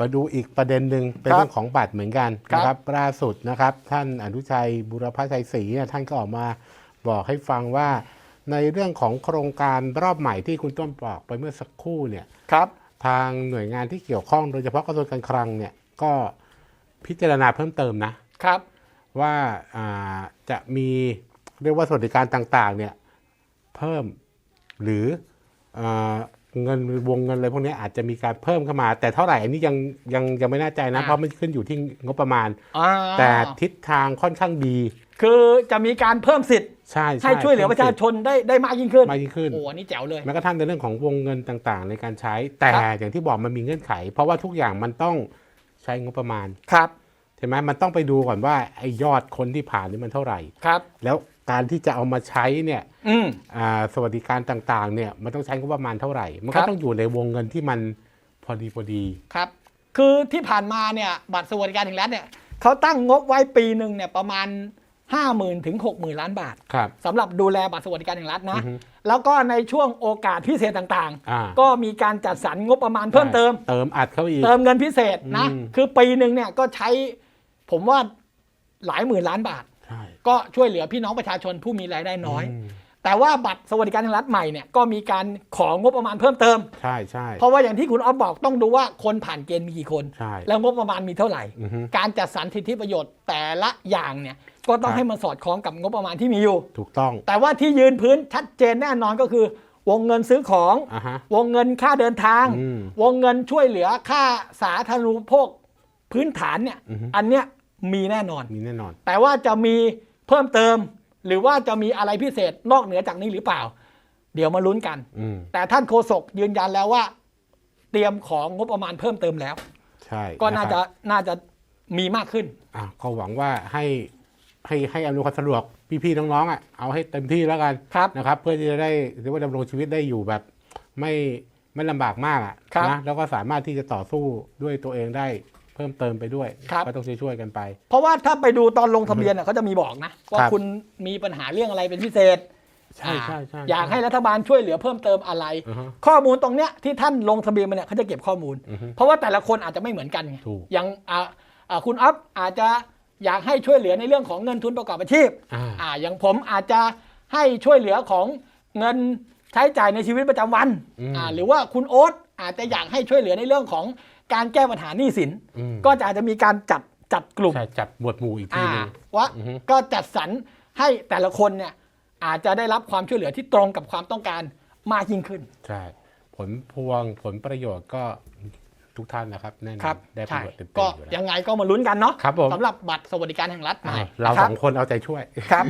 มาดูอีกประเด็นหนึ่งเป็นครับเรื่องของบัตรเหมือนกันครับนะครับล่าสุดนะครับ ท่านอนุชัยบุรพชัยศรีเนี่ยท่านก็ออกมาบอกให้ฟังว่าในเรื่องของโครงการรอบใหม่ที่คุณต้นบอกไปเมื่อสักครู่เนี่ยครับทางหน่วยงานที่เกี่ยวข้องโดยเฉพาะกระทรวงการคลังเนี่ยก็พิจารณาเพิ่มเติมนะครับ ว่าอ่าจะมีเรียกว่าสวัสดิการต่างๆเนี่ยเพิ่มหรืออา เงินวงเงินอะไรพวกนี้อาจจะมีการเพิ่มเข้ามา แต่เท่าไหร่อันนี้ยังยังยังไม่แน่ใจนะอ่าเพราะมันขึ้นอยู่ที่งบประมาณอ่าแต่ทิศทางค่อนข้างดี คือจะมีการเพิ่มสิทธิ์ใช่ให้ช่วยเหลือประชาชนได้ได้มากยิ่งขึ้นมากยิ่งขึ้นโอ้อันนี่แจ๋วเลยแม้กระทั่งในเรื่องของวงเงินต่างๆ ในการใช้แต่ครับอย่างที่บอกมันมีเงื่อนไข เพราะว่าทุกอย่างมันต้องใช้งบประมาณครับใช่ไหมมันต้องไปดูก่อนว่าไอ้ยอดคนที่ผ่านนี่มันเท่าไหร่ครับ แล้ว การที่จะเอามาใช้เนี่ยอืม อ่าสวัสดิการต่างๆเนี่ยมันต้องใช้งบประมาณเท่าไหร่ มันครัก็บ ต้องอยู่ในวงเงินที่มันพอดีพอดี ครับ คือที่ผ่านมาเนี่ยบัตรสวัสดิการแห่งรัฐเนี่ยเขาตั้งงบไว้ปีหนึ่งเนี่ยประมาณ 5 0,000ถึง60,000 ล้านบาทครับ สำหรับดูแลบัตรสวัสดิการแห่งรัฐนะ อือฮึแล้วก็ในช่วงโอกาสพิเศษต่างอ่า ๆ ก็มีการจัดสรรงบประมาณเพิ่มเติม เติมอัดเข้าไปอีก เติมเงินพิเศษนะ อืม คือปีหนึ่งเนี่ยก็ใช้ผมว่าหลายหมื่นล้านบาทใช่ ก็ช่วยเหลือพี่น้องประชาชนผู้มีรายได้น้อยมแต่ว่าบัตรสวัสดิการแห่งรัฐใหม่เนี่ยก็มีการของงบประมาณเพิ่มเติม ใช่ใช่เพราะว่าอย่างที่คุณออฟบอกต้องดูว่าคนผ่านเกณฑ์มีกี่คน ใช่ แล้วงบประมาณมีเท่าไหร่อือฮึการจัดสรรสิทธิประโยชน์แต่ละอย่างเนี่ยก็ต้องครับให้มันสอดคล้องกับงบประมาณที่มีอยู่ ถูกต้อง แต่ว่าที่ยืนพื้นชัดเจนแน่นอนก็คือ วงเงินซื้อของอะฮะวงเงินค่าเดินทางอืมวงเงินช่วยเหลือค่าสาธารณูปโภคพื้นฐานเนี่ยอือฮึอันเนี้ยมีแน่นอน มีแน่นอน แต่ว่าจะมี เพิ่มเติม หรือว่าจะมีอะไรพิเศษนอกเหนือจากนี้หรือเปล่า เดี๋ยวมาลุ้นกัน อืมแต่ท่านโฆษกยืนยันแล้วว่า เตรียมของงบประมาณเพิ่มเติมแล้ว ใช่ก็น่าครับจะน่าจะมีมากขึ้น อะก็หวังว่าให้ให้ให้อำนวยความสะดวกพี่ๆน้องๆอะเอาให้เต็มที่แล้วกันครับ นะครับ เพื่อที่จะได้เรียกว่าดำรงชีวิตได้อยู่แบบ ไม่ไม่ลำบากมากอะครับ นะแล้วก็สามารถที่จะต่อสู้ด้วยตัวเองได้ เพิ่มเติมไปด้วยครับ ก็ต้องช่วยๆกันไป เพราะว่าถ้าไปดูตอนลงทะเบียนน่ะเขาจะมีบอกนะว่าครับ คุณมีปัญหาเรื่องอะไรเป็นพิเศษใช่ใช่ใช่ อยากให้รัฐบาลช่วยเหลือเพิ่มเติมอะไร อือฮึข้อมูลตรงเนี้ยที่ท่านลงทะเบียนมาเนี่ยเขาจะเก็บข้อมูล อือฮึเพราะว่าแต่ละคนอาจจะไม่เหมือนกันไงถูก อย่างอ่าอ่าคุณอัพอาจจะอยากให้ช่วยเหลือในเรื่องของเงินทุนประกอบอาชีพ อ่า อ่าอย่างผมอาจจะให้ช่วยเหลือของเงินใช้จ่ายในชีวิตประจำวันอืม อ่าหรือว่าคุณโอ๊ตอาจจะอยากให้ช่วยเหลือในเรื่องของ การแก้ปัญหาหนี้สินอืมก็จะอาจจะมีการจัดจัดกลุ่มใช่จับหมวดหมู่อีกทีอ่าหนึงว่าอือฮึก็จัดสรรให้แต่ละคนเนี่ยอาจจะได้รับความช่วยเหลือที่ตรงกับความต้องการมากยิ่งขึ้นใช่ผลพวงผลประโยชน์ก็ทุกท่านนะครับแน่นอครันบได้ประใช่โยชน์เต็มๆก็อยู่แล้วยังไงก็มาลุ้นกันเนาะครับผมสำหรับบัตรสวัสดิการแห่งรัฐใหม่อ่าเราคสบองคนเอาใจช่วยครับ